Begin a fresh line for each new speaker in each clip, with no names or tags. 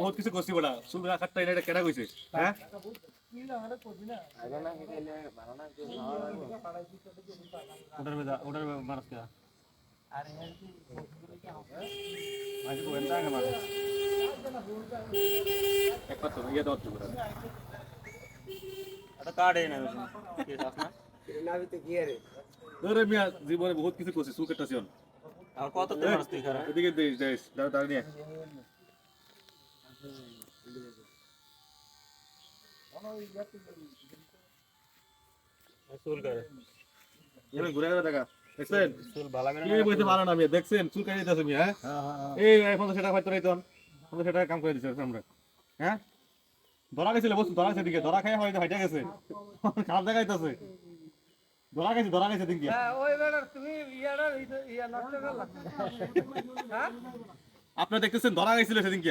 বহুত কিছু করছি বড়া চুল রাখারটা এটা কেডা কইছে হ্যাঁ ওটার বেদা ওটার মারস কে আজকে তো এন্টা কে মারস এক পাত ইয়ে দাও তো
এটা কার্ডে না কি আছে না
ধরে মিয়া জীবনে বহুত কিছু করছি চুল কাটতাছি অন
আর কত তে মারছ তুই খারাপ
এদিকে দেশ দেশ দাঁড়া দাঁড়া নিয়ে
চুল করে
এখানে ঘুরে ঘুরে দেখা দেখছেন
চুল ভালো করে
কি বইতে পারে না মিয়া দেখছেন? চুল কাটিয়ে দিতেছে হ্যাঁ? এই এই পঞ্চাশ টাকা পাইতো রাইতন। পঞ্চাশ টাকা কাম করে দিছে আমরা হ্যাঁ? ধরা গেছিল বস্তু ধরা গেছে দিকে। ধরা খাই হয়তো হাইটা গেছে। খারাপ দেখাইতেছে। ধরা গেছে ধরা গেছে দিকে আপনারা দেখতেছেন ধরা গেছিল সেদিন কি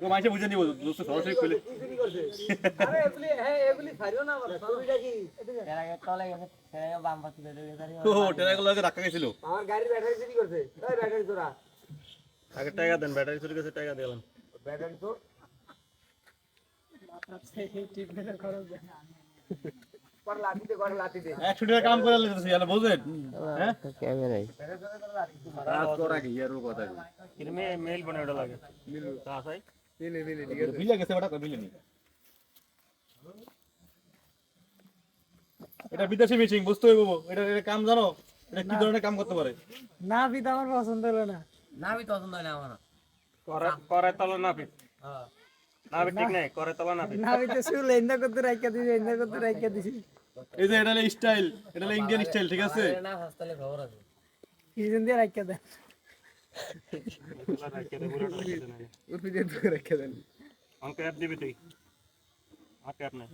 তো মাইসে বুঝে নিব দোস্ত সরাসরি খুলে ও টেরাগুলো রাখা গেছিল
আগে টাকা দেন ব্যাটারি চুরি গেছে টাকা দিলাম
একশো টাকা কাম করে লিতেছি আলে বুঝেন হ্যাঁ রাত করা কি ইয়ার কথা
এর মে মেল বনে ওটা লাগে তা আসাই
বিলে গেছে ওটা বিলে নি এটা বিদেশি মিটিং বুঝতে হইব এটা এটা কাম জানো? এটা কি ধরনের কাম করতে পারে?
না পিতা আমার পছন্দ হলো না।
করে করে তলা না পিট না পিট ঠিক নাই করে তলা না পিট
না পিতা শুল এন্দা করতে রাখিয়া দিছি এন্দা করতে রাখিয়া দিছি।
এই যে এটা স্টাইল এটা ইন্ডিয়ান স্টাইল ঠিক আছে?
সিজন দিয়ে রাখিয়া দেন।
অন ক্যাপ দিবি তুই? আর ক্যাপ নাই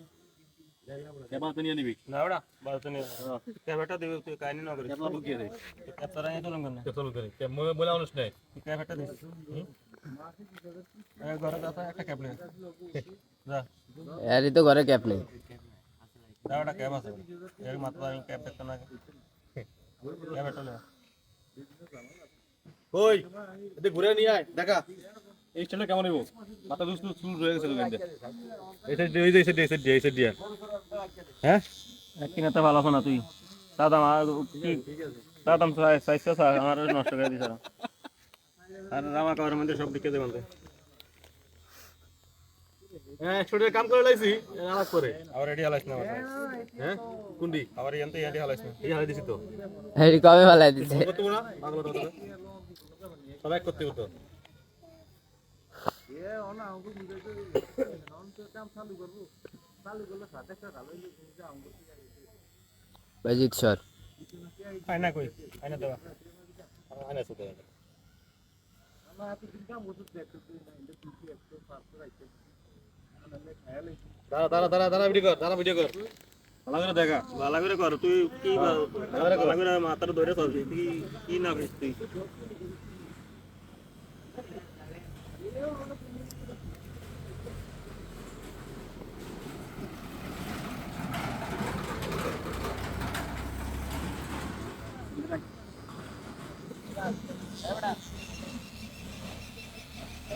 এবার তো নিয়ে নিবি।
না ওটা বাড়তে নিয়ে ক্যাপটা দিবি তুই কাহিনী না করিস
এবার বুকিয়ে দে।
ক্যাপ তারা নিয়ে চলুন কেন?
চলো করে। মোলা মানুষ নাই।
তুই ক্যাপটা দিস এই ঘরে যাতা একটা ক্যাপ নে যা
এরই তো ঘরে ক্যাপ নেই।
যা ক্যাপ আছে। এর মাত্র আমি ক্যাপ দেখতে না ক্যাপ এটা লে
ওই এতে ঘুরে নিয়ে আয় দেখা। এই স্টাইলটা কেমন হইব? মাথা দুস্তু চুল রয়ে গেছে লোকের এই যে এই এই দিয়া হ্যাঁ?
তো ভালো আছে না তুই? দাদা আমার কি? দাদা আমার নষ্ট করে দিছ। আর জামা কাপড়ের মধ্যে সব দিকে দেবেন
হ্যাঁ একশো কাম করে লাইছি আলাপ করে।
আবার রেডি হালাইস না
হ্যাঁ কোনটি
আবার ইয়ান্তে ইয়ান্তে হালাইস না।
এই হালে দিছি তো।
এই কবে ফেলাই দিছে?
পাগল কথা সবাই করতে হতো।
বাজিত স্যার।
আয়না কই? আয়না দেওয়া।
আনে সাথে দাঁড়া দাঁড়া দাঁড়া দাঁড়া ভিডিও কর দাঁড়া ভিডিও কর ভালো করে দেখা
ভালো করে কর তুই কি ভালো করে মাথার ধরে চলছিস তুই কি না করিস তুই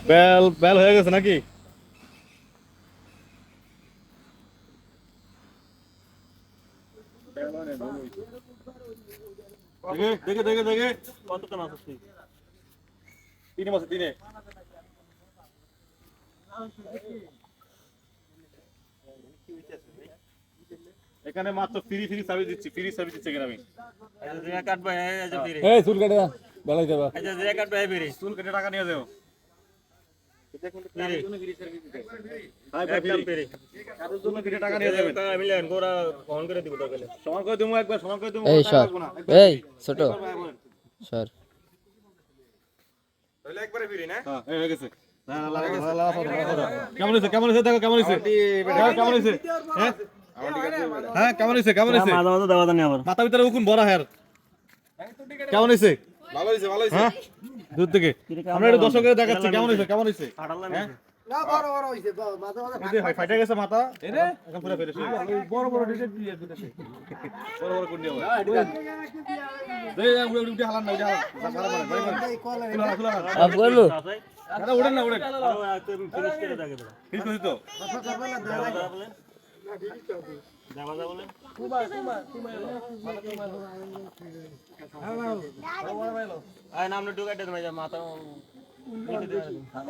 বেল বেল হয়ে গেছে নাকি? দেখে দেখে দেখে দেখে।
কতটা মাছ
তিনে মাসে তিনে। এখানে মাত্র ফ্রি ফ্রি সার্ভিস দিচ্ছি ফ্রি সার্ভিস দিচ্ছি এখানে আমি।
এই যে
চুল কেটে বেলাই দেবা চুল কেটে টাকা নিয়ে যাও। কেমন হয়েছে কেমন হয়েছে দেখো কেমন হয়েছে। কেমন হয়েছে? হ্যাঁ? হ্যাঁ কেমন হয়েছে কেমন হয়েছে?
মাঝে মাঝে দেওয়া জানি আবার।
মাথা ভিতরে উকুন বড় হ্যার। কেমন হয়েছে? ভালো হয়েছে ভালো হয়েছে। হ্যাঁ? দূর থেকে। আমরা একটু দর্শকের দেখাচ্ছি কেমন হয়েছে? কেমন হয়েছে?
ফাটালাম
হ্যাঁ?
না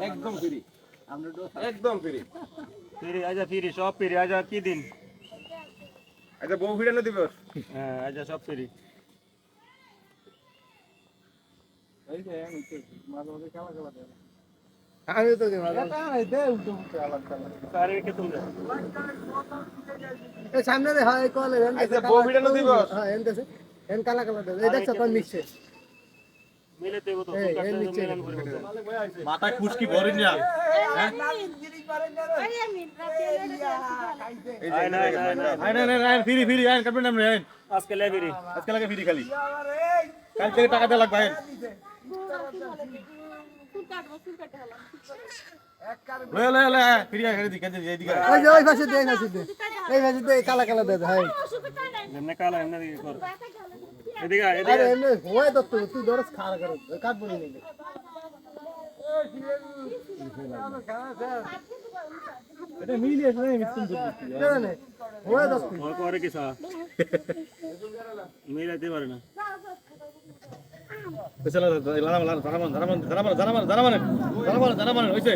একদম ফ্রি একদম ফ্রি
ফ্রি আচ্ছা ফ্রি সব কি দিন
আচ্ছা বউ ফিরানো দিবস
হ্যাঁ আচ্ছা সব ফিরি
এই যে, মাঝে মাঝে
খেলা খেলা আমি
তো সামনে দে হয় কলে
এনতেছে ববিটা নদী বস
হ্যাঁ এনতেছে এন কালা কালা দে এই দেখছ কোন মিশছে
মিলে দেব তো কাটতে মিলান করে
মাথা খুশকি ভরেন না
আজকে
লাগে ফিরি খালি কালকে টাকা দেওয়া লাগবে লয়ে লয়ে লয়ে ফ্রি আই খালি দিকে
ওই যে ওই পাশে দে এই পাশে দে। এই পাশে দে কালা কালা দে হ্যাঁ।
এমনি কালা এমনি দিকে কর। এদিকে এদিকে
আরে। এমনি হয় দত্ত তুই দরস খাড়া করে কাট বলি
এটা মিলিয়ে
না না হয় দত্ত।
করে কি সা? মিলাতে পারে না।
ধরা মানে ধরা মানে ধরা মানে ধরা মানে ধরা মানে হয়েছে